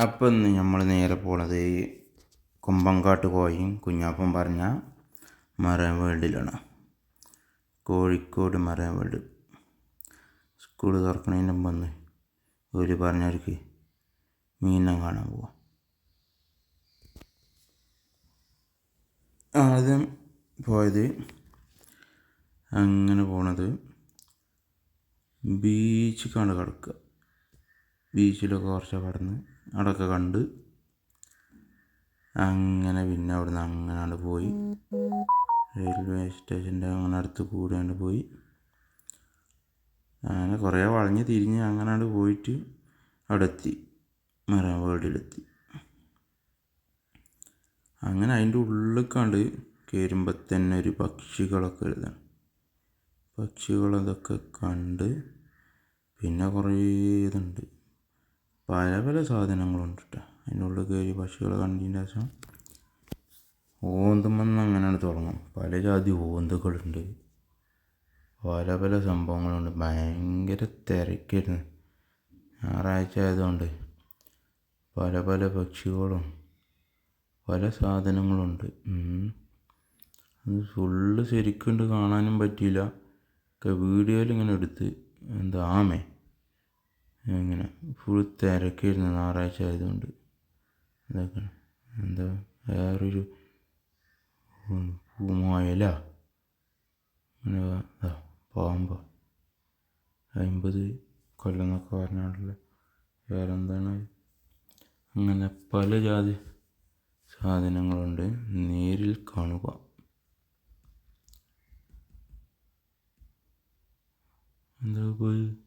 അപ്പം ഇന്ന് നമ്മൾ നേരെ പോണത് കുമ്പങ്കാട്ട് കോയും കുഞ്ഞാപ്പം പറഞ്ഞ marine വേൾഡിലാണ്. Kozhikode marine world. School തുറക്കണതിന് മുമ്പ് ഒരു പറഞ്ഞവർക്ക് മീനം കാണാൻ പോവാം. ആദ്യം പോയത് അങ്ങനെ പോണത് ബീച്ചിക്കാണ് കിടക്കുക ബീച്ചിലൊക്കെ കുറച്ച് കടന്ന് അവിടെയൊക്കെ കണ്ട് അങ്ങനെ പിന്നെ അവിടുന്ന് അങ്ങനെ അങ്ങട് പോയി. റെയിൽവേ സ്റ്റേഷന്റെ അങ്ങനെ അടുത്ത് കൂടെ അങ്ങട് പോയി. അങ്ങനെ കുറേ വളഞ്ഞ് തിരിഞ്ഞ് അങ്ങനെ പോയിട്ട് അവിടെ എത്തി. മറൈൻ വേൾഡിലെത്തി. അങ്ങനെ അതിന്റെ ഉള്ളിൽ കണ്ട് കയറുമ്പോൾ തന്നെ ഒരു പക്ഷികളൊക്കെ എഴുതാണ് പക്ഷികളതൊക്കെ കണ്ട് പിന്നെ കുറേ ഇതുണ്ട്. പല പല സാധനങ്ങളുണ്ട് കേട്ടോ അതിന്റെ ഉള്ളിൽ കയറി പക്ഷികളെ കണ്ടതിന്റെ ശേഷം ഓന്തുമെന്ന് അങ്ങനെയാണ് തുടങ്ങും പല ജാതി ഓന്തുകളുണ്ട്. പല പല സംഭവങ്ങളുണ്ട്. ഭയങ്കര തിരക്കായിരുന്നു. ഞായറാഴ്ച ആയതുകൊണ്ട് പല പല പക്ഷികളും പല സാധനങ്ങളുണ്ട്. അത് ഫുള്ള് ശരിക്കുണ്ട് കാണാനും പറ്റിയില്ല. ഒക്കെ വീഡിയോയിൽ ഇങ്ങനെ എടുത്ത് എന്താ ആമേ? ഇങ്ങനെ ഫുൾ തിരക്കായിരുന്നു ഞായറാഴ്ച ആയതുകൊണ്ട്. ഇതൊക്കെ എന്താ? വേറൊരു പൂമായല അങ്ങനെ പാമ്പ് അമ്പത് കൊല്ലം എന്നൊക്കെ പറഞ്ഞാലുള്ള വേറെ എന്താണ് അങ്ങനെ പല ജാതി സാധനങ്ങളുണ്ട്. നേരിൽ കാണുക. എന്താ കോഴി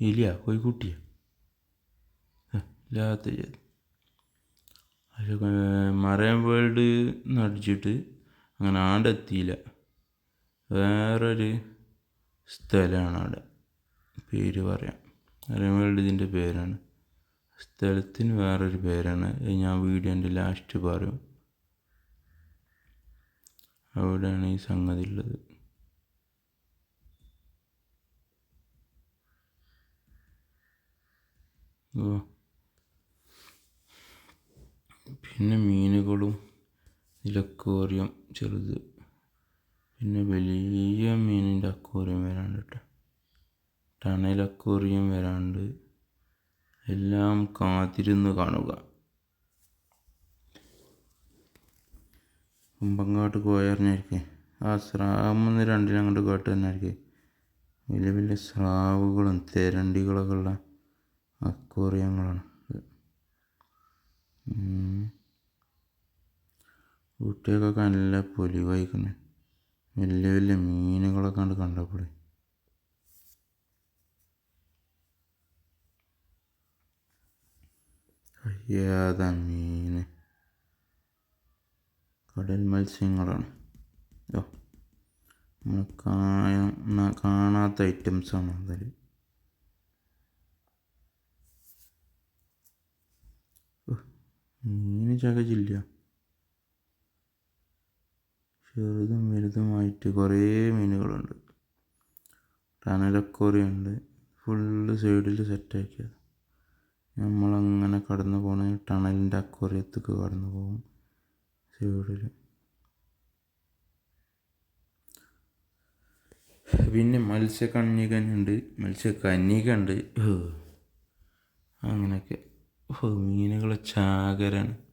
എലിയ കോഴിക്കുട്ടിയാ ഇല്ലാത്ത മറൈൻ വേൾഡ് നടിച്ചിട്ട് അങ്ങനെ ആടെ എത്തിയില്ല. വേറൊരു സ്ഥലമാണ് അവിടെ. പേര് പറയാം. മറൈൻ വേൾഡ് ഇതിന്റെ പേരാണ്. സ്ഥലത്തിന് വേറൊരു പേരാണ്. ഞാൻ വീഡിയോന്റെ ലാസ്റ്റ് പറയും. അവിടെയാണ് ഈ സംഗതി ഉള്ളത്. പിന്നെ മീനുകളും ഇതിലക്വേറിയം ചെറുത്. പിന്നെ വലിയ മീനിന്റെ അക്വേറിയം വരാണ്ട് കേട്ടോ. ടണൽ എല്ലാം കാത്തിരുന്ന് കാണുക. കുമ്പങ്ങാട്ട് പോയറിഞ്ഞായിരിക്കും ആ സ്രാവെന്ന് രണ്ടിനും അങ്ങോട്ട് കേട്ട് തന്നെ ആയിരിക്കും വലിയ വലിയ സ്രാവുകളും തെരണ്ടികളൊക്കെ ഉള്ള അക്വേറിയങ്ങളാണ്. കുട്ടികൾക്കൊക്കെ നല്ല പൊലിവായിക്കുന്നത് വലിയ വലിയ മീനുകളൊക്കെ കണ്ട് കണ്ടപ്പോഴേ കഴിയാത മീൻ കടൽ മത്സ്യങ്ങളാണ്. ഓ നമ്മൾ കാണാത്ത ഐറ്റംസാണ് അതിൽ മീന് ചകച്ചില്ല ചെറുതും വലുതുമായിട്ട് കുറേ മീനുകളുണ്ട്. ടണലക്കോറിയുണ്ട് ഫുള്ള് സൈഡിൽ സെറ്റാക്കിയത്. നമ്മളങ്ങനെ കടന്നു പോണേ ടണലിന്റെ അക്കോറിയത്തേക്ക് കടന്നു പോകും സൈഡിൽ പിന്നെ മത്സ്യകന്യകനുണ്ട്. മത്സ്യകന്യക ഉണ്ട് അങ്ങനെയൊക്കെ. മീനുകൾ ചാകരാണ്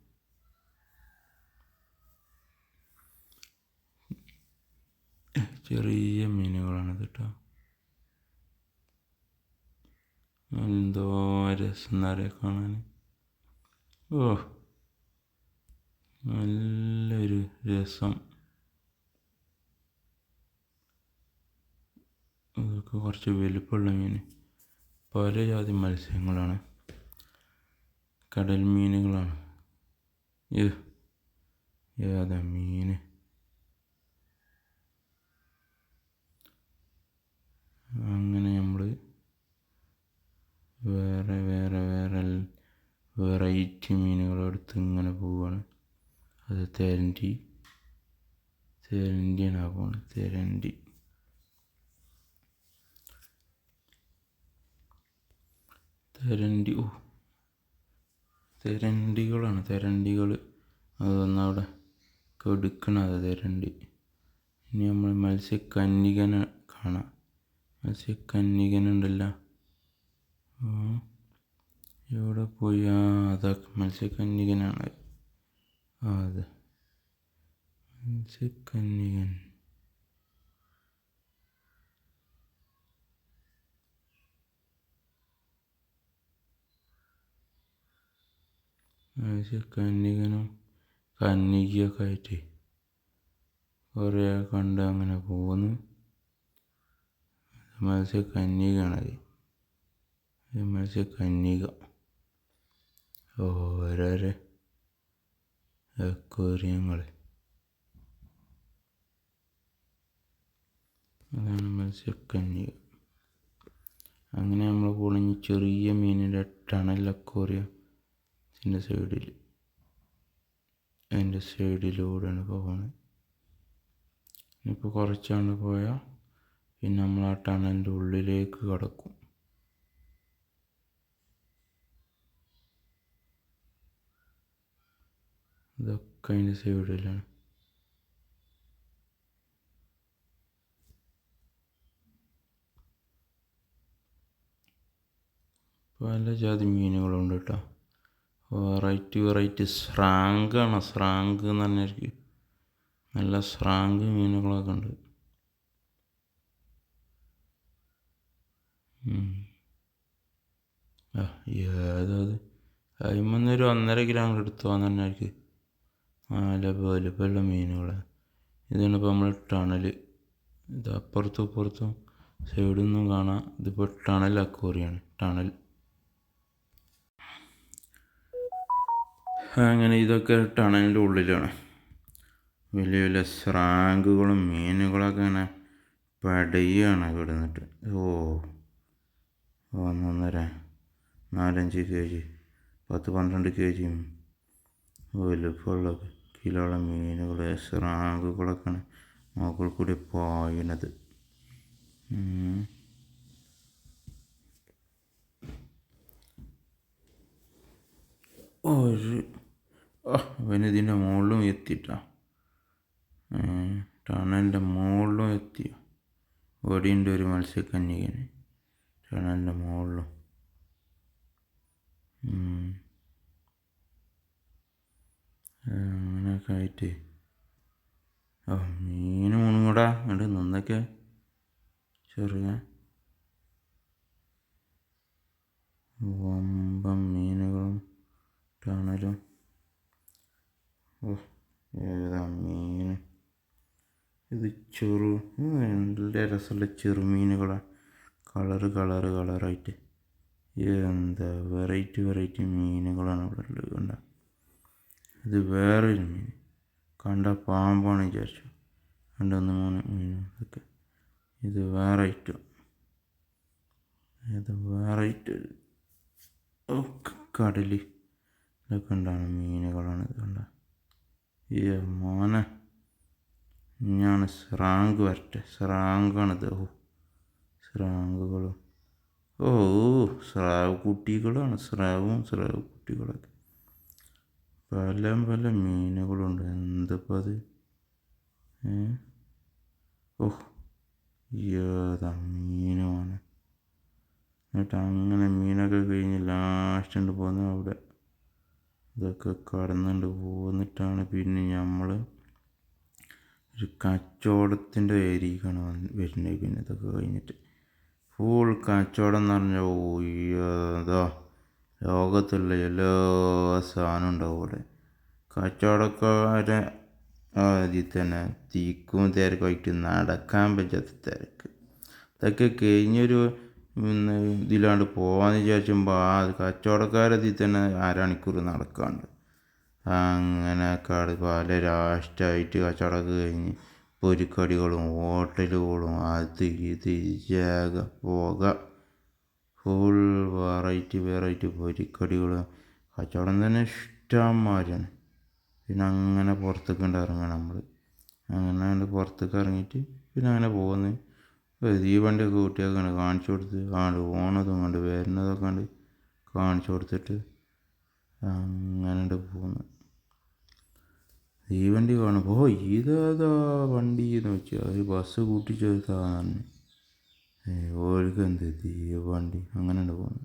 ചെറിയ മീനുകളാണ് കേട്ടോ എന്തോ രസം എന്നറിയാം കാണാൻ. ഓ നല്ലൊരു രസം. കുറച്ച് വലുപ്പമുള്ള മീൻ. പല ജാതി മത്സ്യങ്ങളാണ്. കടൽ മീനുകളാണ് ഏതാ മീൻ അങ്ങനെ നമ്മൾ വേറെ വേറെ വേറെ വെറൈറ്റി മീനുകളെടുത്ത് ഇങ്ങനെ പോവുകയാണ് അത് തെരണ്ടി തെരണ്ടിയാണ് പോണത് തെരണ്ടി. തെരണ്ടി ഓ തെരണ്ടികളാണ്. തെരണ്ടികൾ അതൊന്നവിടെ കെടുക്കണത് തെരണ്ടി. ഇനി നമ്മൾ മത്സ്യക്കന്യകനെ കാണാം. മത്സ്യക്കന്യകനുണ്ടല്ലോ ഉം. എവിടെ പോയി? ആ അതാ മത്സ്യക്കന്യകനാണ് അതെ. മത്സ്യക്കന്യകൻ മത്സ്യക്കന്യകനും കന്യകയൊക്കെ ആയിട്ട് കുറേ കണ്ട് അങ്ങനെ പോകുന്നു. മത്സ്യക്കന്യകയാണത് ഇത് മത്സ്യക്കന്യക ഓരോരോ അക്വേറിയങ്ങൾ അതാണ് മത്സ്യക്കന്യക അങ്ങനെ നമ്മൾ പൊളിഞ്ഞ് ചെറിയ മീനിന്റെ ടണൽ അക്വേറിയം. ഇതിന്റെ സൈഡിൽ അതിന്റെ സൈഡിലൂടെയാണ് പോകുന്നത് ഇനിയിപ്പോൾ കുറച്ചാണ്ട് പോയാൽ പിന്നെ നമ്മൾ ആ ടണലിന്റെ ഉള്ളിലേക്ക് കടക്കും. ഇതൊക്കെ അതിന്റെ സൈഡിലാണ്. പല ജാതി മീനുകളുണ്ട് കേട്ടോ. വെറൈറ്റി വെറൈറ്റി സ്രാങ്കാണ് സ്രാങ്ക് എന്ന് പറഞ്ഞാൽ നല്ല സ്രാങ്ക് മീനുകളൊക്കെ ഉണ്ട്. ഏതത് അതിമന്നൊരു ഒന്നര ഗ്രാം എടുത്തു വന്നിട്ടുണ്ടായിരിക്കും നല്ല വലുപ്പമുള്ള മീനുകളെ ഇതാണ് ഇപ്പോൾ നമ്മൾ ടണൽ ഇത് അപ്പുറത്തും ഇപ്പുറത്തും സൈഡിൽ നിന്നും കാണാം. ഇതിപ്പോൾ ടണൽ അക്വറിയാണ്. ടണൽ അങ്ങനെ ഇതൊക്കെ ടണലിന്റെ ഉള്ളിലാണ്. വലിയ വലിയ സ്രാങ്കുകളും മീനുകളൊക്കെ ഇങ്ങനെ പടയാണ് ഇവിടെ നിന്നിട്ട്. ഓ ഒന്നൊന്നര നാലഞ്ച് കെ ജി പത്ത് പന്ത്രണ്ട് കെ ജിയും വലുപ്പമുള്ള കിലോള മീനുകൾ സ്രാങ്കുകളൊക്കെയാണ് മുകളിൽ കൂടി പായണത്. ഒരു ആ അവന് ഇതിന്റെ മുകളിലും എത്തിട്ടാ ടണലിന്റെ മുകളിലും എത്തിയോ ഇവിടെയുണ്ട് ഒരു മത്സ്യക്കന്യകന് ടണലിന്റെ മുകളിലും. അങ്ങനെയൊക്കെ ആയിട്ട്. ഓ മീൻ മുണുങ്ങടാ. ഉണ്ട് നിന്നൊക്കെ. ചെറുക വമ്പം മീനുകളും ടണലും ഓ ഏതാ മീൻ ഇത് ചെറു നല്ല രസമുള്ള ചെറുമീനുകളാണ് കളറ് കളറ് കളറായിട്ട് എന്താ വെറൈറ്റി വെറൈറ്റി മീനുകളാണ് ഇവിടെ ഉള്ളത് ഇത് വേറൊരു മീൻ. കണ്ട പാമ്പാണ് വിചാരിച്ചു. രണ്ട് ഒന്ന് മൂന്ന് മീൻ ഇതൊക്കെ. ഇത് വേറെ ഐറ്റം ഇത് വേറെ ഐറ്റം ഒക്കെ കടൽ ഇതൊക്കെ ഉണ്ടാണ് മീനുകളാണ് ഇത് കണ്ട. ഈ മോനെ. ഞാൻ സ്രാങ്ക് വരട്ടെ. സ്രാങ്കാണിത് ഓ സ്രാങ്കുകളും. ഓ സ്രാവ് കുട്ടികളാണ്. സ്രാവും സ്രാവ് കുട്ടികളൊക്കെ. പല പല മീനുകളുണ്ട്. എന്തപ്പോൾ അത്? ഓഹ് ഏതാ മീനുമാണ് എന്നിട്ട് അങ്ങനെ മീനൊക്കെ കഴിഞ്ഞ് ലാസ്റ്റ് പോകുന്നത് അവിടെ. ഇതൊക്കെ കടന്നുകൊണ്ട് പോന്നിട്ടാണ് പിന്നെ നമ്മൾ ഒരു കച്ചവടത്തിന്റെ ഏരിയക്കാണ് വരുന്നത്. പിന്നെ ഇതൊക്കെ കഴിഞ്ഞിട്ട് ഫുൾ കച്ചവടം എന്ന് പറഞ്ഞാൽ ഓയ്യതാ ലോകത്തുള്ള എല്ലാ സാധനം ഉണ്ടാവും അവിടെ. കച്ചവടക്കാരെ അതിൽ തന്നെ തീക്കും തിരക്കുമായിട്ട് നടക്കാൻ പറ്റാത്ത തിരക്ക്. ഇതൊക്കെ കഴിഞ്ഞൊരു ഇതിലാണ്ട് പോകാമെന്ന് വിചാരിച്ചുമ്പോൾ ആ കച്ചവടക്കാരതിൽ തന്നെ അരമണിക്കൂർ നടക്കാണ്ട്. അങ്ങനെ കട പല രാഷ്ട്രമായിട്ട് കച്ചവടമൊക്കെ കഴിഞ്ഞ് പൊരിക്കടികളും ഹോട്ടലുകളും അത് ഇത് ജാഗ പോക. ഫുൾ വെറൈറ്റി വെറൈറ്റി പൊരിക്കടികൾ കച്ചവടം തന്നെ ഇഷ്ടംമാതിരിയാണ്. പിന്നെ അങ്ങനെ പുറത്തേക്ക് ഉണ്ട് നമ്മൾ അങ്ങനെ അങ്ങോട്ട് പുറത്തേക്ക് ഇറങ്ങിയിട്ട് പിന്നെ അങ്ങനെ പോകുന്നത് വണ്ടിയൊക്കെ കുട്ടികൾക്ക് കാണിച്ചു കൊടുത്ത് ആണ്ട് പോണതും കണ്ട് വരുന്നതൊക്കെ കണ്ട് കാണിച്ചു കൊടുത്തിട്ട് അങ്ങനെ പോകുന്നു തീവണ്ടി കാണുമ്പോൾ ഓ ഇതേതാ വണ്ടി എന്ന് വെച്ചാൽ ഒരു ബസ് കൂട്ടിച്ചേർത്താണ് ഓർക്ക് എന്ത് തീവണ്ടി? അങ്ങനെ പോകുന്നു